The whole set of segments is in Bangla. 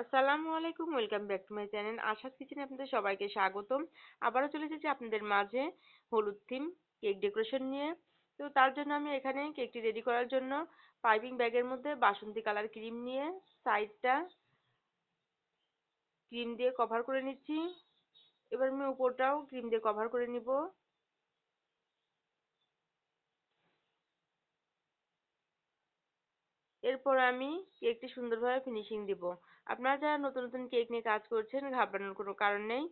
আসসালামু আলাইকুম, welcome back to my channel Asha's কিচেনে আপনাদের সবাইকে স্বাগতম। আবারও চলে এসেছি আপনাদের মাঝে হলুদ থিম কেক ডেকোরেশন নিয়ে। তো তার জন্য আমি এখানে কেকটি রেডি করার জন্য পাইপিং ব্যাগের মধ্যে বাসন্তী কালার ক্রিম নিয়ে সাইডটা ক্রিম দিয়ে কভার করে নিচ্ছি। এবার আমি উপরটাও ক্রিম দিয়ে কভার করে নিব। এরপর আমি কেকটি সুন্দরভাবে ফিনিশিং দিব। আপনারা যারা নতুন নতুন কেক নিয়ে কাজ করছেন, ঘাবড়ানোর কোনো কারণ নেই।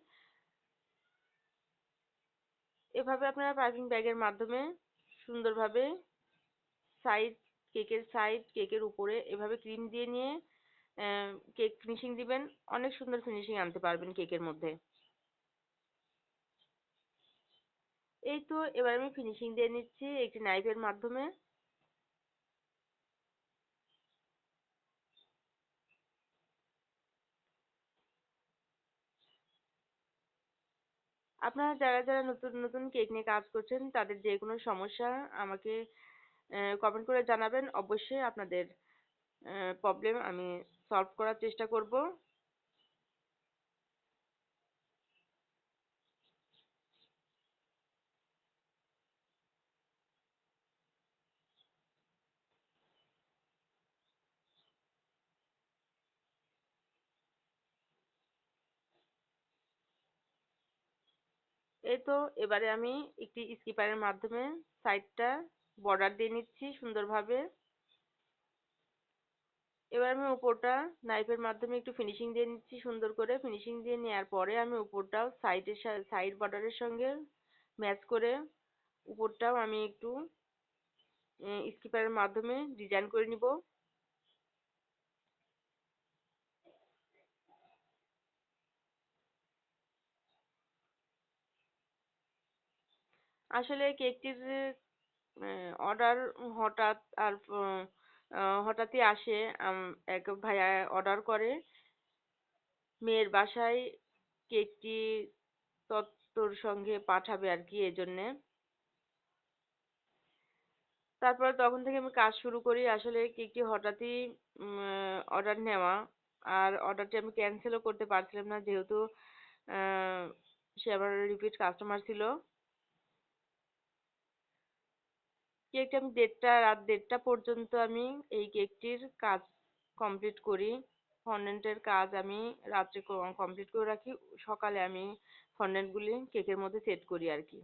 এভাবে আপনারা পাইপিং ব্যাগের মাধ্যমে সুন্দরভাবে সাইড কেকের সাইড কেকের উপরে এভাবে ক্রিম দিয়ে নিয়ে কেক ফিনিশিং দিবেন। অনেক সুন্দর ফিনিশিং আনতে পারবেন কেকের মধ্যে। এই তো, এবার আমি ফিনিশিং দিয়ে নিচ্ছি একটি নাইফের মাধ্যমে। আপনারা যারা যারা নতুন নতুন কেক নিয়ে কাজ করছেন, তাদের যে কোনো সমস্যা আমাকে কমেন্ট করে জানাবেন। অবশ্যই আপনাদের প্রবলেম আমি সলভ করার চেষ্টা করব। এই তো, এবারে আমি একটি স্কিপারের মাধ্যমে সাইডটা বর্ডার দিয়ে নিচ্ছি সুন্দরভাবে। এবার আমি উপরটা নাইফের মাধ্যমে একটু ফিনিশিং দিয়ে নিচ্ছি সুন্দর করে। ফিনিশিং দিয়ে নেওয়ার পরে আমি উপরটাও সাইডের সাইড বর্ডারের সঙ্গে ম্যাচ করে উপরটাও আমি একটু স্কিপারের মাধ্যমে ডিজাইন করে নিব। আসলে কেকটির অর্ডার হঠাৎ আর হঠাৎই আসে এক ভাইয়া অর্ডার করে। মেয়ের বাসায় কেকটি তত্ত্বর সঙ্গে পাঠাবে আর কি এজন্যে। তারপর তখন থেকে আমি কাজ শুরু করি। আসলে কেকটি হঠাৎই অর্ডার নেওয়া। আর অর্ডারটি আমি ক্যান্সেলও করতে পারছিলাম না, যেহেতু সে আমার রিপিট কাস্টমার ছিল। কেকটা আমি দেড়টা, রাত দেড়টা পর্যন্ত আমি এই কেকটির কাজ কমপ্লিট করি। ফন্ডেন্টের কাজ আমি রাত্রে কমপ্লিট করে রাখি। সকালে আমি ফন্ডেন্টগুলি কেকের মধ্যে সেট করি আর কি।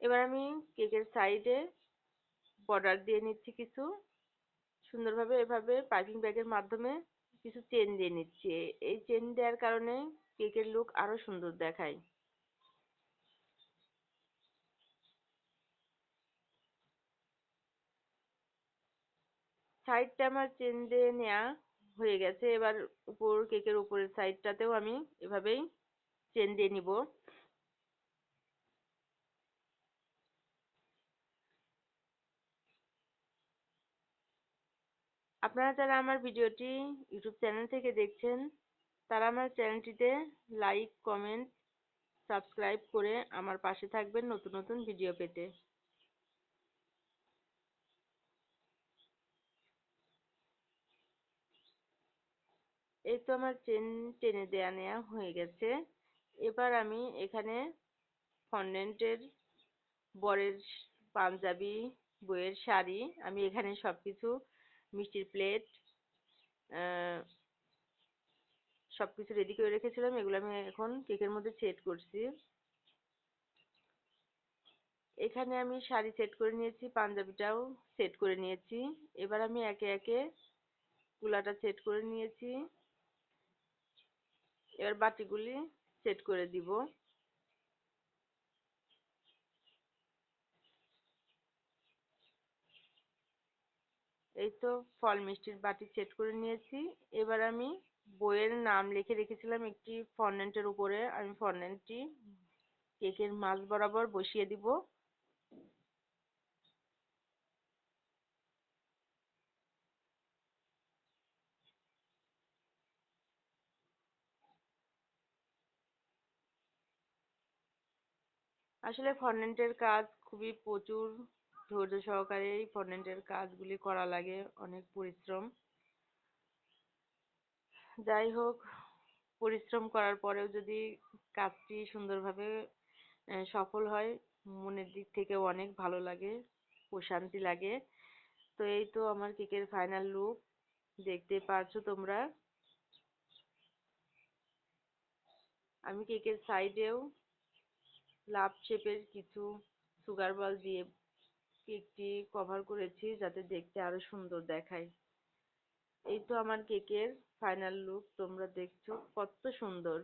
এবার আমি কেকের সাইডে বর্ডার দিয়ে নিচ্ছি কিছু। সুন্দরভাবে এভাবে পাইপিং ব্যাগের মাধ্যমে কিছু চেন দিয়ে নিচ্ছি। এই চেন দেওয়ার কারণে কেকের লুক আরও সুন্দর দেখায়। সাইডটা আমার চেন দিয়ে নেওয়া হয়ে গেছে। এবার উপর কেকের উপরের সাইডটাতেও আমি এভাবেই চেন দিয়ে নিব। আপনারা যারা আমার ভিডিওটি ইউটিউব চ্যানেল থেকে দেখছেন, তারা আমার চ্যানেলটিতে লাইক কমেন্ট সাবস্ক্রাইব করে আমার পাশে থাকবেন নতুন নতুন ভিডিও পেতে। এই তো আমার চেন টেনে দেয়া নেওয়া হয়ে গেছে। এবার আমি এখানে ফন্ডেন্টের বরের পাঞ্জাবি বইয়ের শাড়ি, আমি এখানে সব কিছু মিষ্টির প্লেট সব কিছু রেডি করে রেখেছিলাম। এগুলো আমি এখন কেকের মধ্যে সেট করছি। এখানে আমি শাড়ি সেট করে নিয়েছি, পাঞ্জাবিটাও সেট করে নিয়েছি। এবার আমি একে একে কুলাটা সেট করে নিয়েছি। এবার বাটিগুলি সেট করে দিব। এই তো ফল মিষ্টির বাটি সেট করে নিয়েছি। এবার আমি বইয়ের নাম লিখে রেখেছিলাম একটি ফন্ডেন্টের উপরে। আমি ফন্ডেন্টটি কেকের মাঝ বরাবর বসিয়ে দিব। আসলে ফন্ডেন্টের কাজ খুবই প্রচুর ধৈর্য সহকারে এই ফন্ডেন্টের কাজগুলি করা লাগে, অনেক পরিশ্রম। যাই হোক, পরিশ্রম করার পরেও যদি কাজটি সুন্দরভাবে আহ সফল হয়, মনের দিক থেকেও অনেক ভালো লাগে, প্রশান্তি লাগে। তো এই তো আমার কেকের ফাইনাল লুক দেখতে পারছ তোমরা। আমি কেকের সাইডেও লাভ শেপের কিছু সুগার বল দিয়ে কেকটি কভার করেছি যাতে দেখতে আরও সুন্দর দেখায়। এই তো আমার কেকের ফাইনাল লুক তোমরা দেখছ কত সুন্দর।